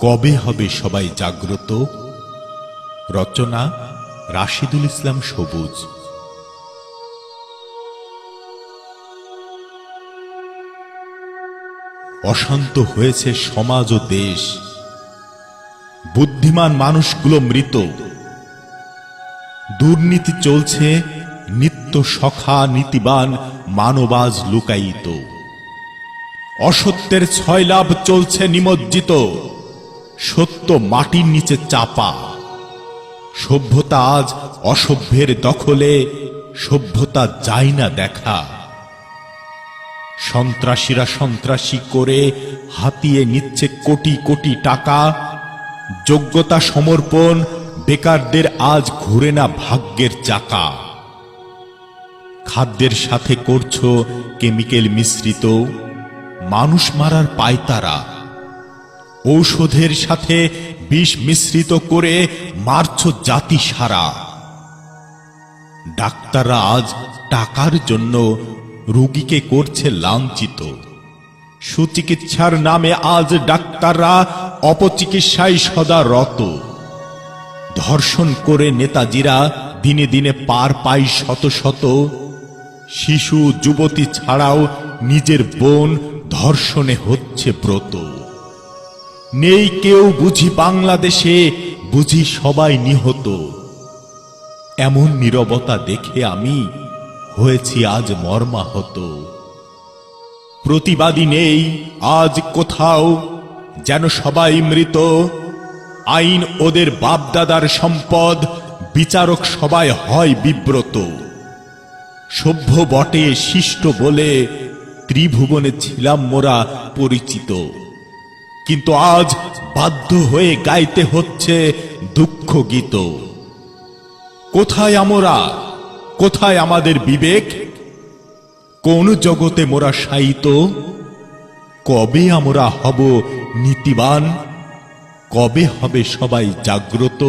কবে হবে সবাই জাগ্রত? রচনা রাশিদুল ইসলাম সবুজ। অশান্ত হয়েছে সমাজ ও দেশ। বুদ্ধিমান মানুষগুলো মৃত। দুর্নীতি চলছে, নিত্য সখা নীতিবান মানবাজ লুকায়িত। অসত্যের ছয় লাভ চলছে নিমজ্জিত। সত্য মাটির নিচে চাপা। সভ্যতা আজ অসভ্যের দখলে, সভ্যতা যায় না দেখা। সন্ত্রাসীরা সন্ত্রাসী করে হাতিয়ে নিচ্ছে কোটি কোটি টাকা। যোগ্যতা সমর্পণ বেকারদের আজ ঘুরে না ভাগ্যের চাকা। খাদ্যের সাথে করছ কেমিক্যাল মিশ্রিত। মানুষ মারার পায়তারা ঔষধের সাথে বিষ মিশ্রিত করে মারছ জাতি সারা। ডাক্তাররা আজ টাকার জন্য রুগীকে করছে লাঞ্ছিত। সুচিকিৎসার নামে আজ ডাক্তাররা অপচিকিৎসায় সদা রত। ধর্ষণ করে নেতাজিরা দিনে দিনে পার পাই শত শত। শিশু, যুবতী ছাড়াও নিজের বোন ধর্ষণে হচ্ছে ব্রত। নেই কেউ বুঝি বাংলাদেশে, বুঝি সবাই নিহত। এমন নীরবতা দেখে আমি হয়েছি আজ মর্মাহত। প্রতিবাদী নেই আজ কোথাও, যেন সবাই মৃত। আইন ওদের বাপদাদার সম্পদ, বিচারক সবাই হয় বিব্রত। সভ্য বটে, শিষ্ট বলে, ত্রিভুবনে ছিলাম মোরা পরিচিত। কিন্তু আজ বাধ্য হয়ে গাইতে হচ্ছে দুঃখ গীত। কোথায় আমরা? কোথায় আমাদের বিবেক? কোন জগতে মোরা সাইত কবে আমরা হব নীতিবান? কবে হবে সবাই জাগ্রত?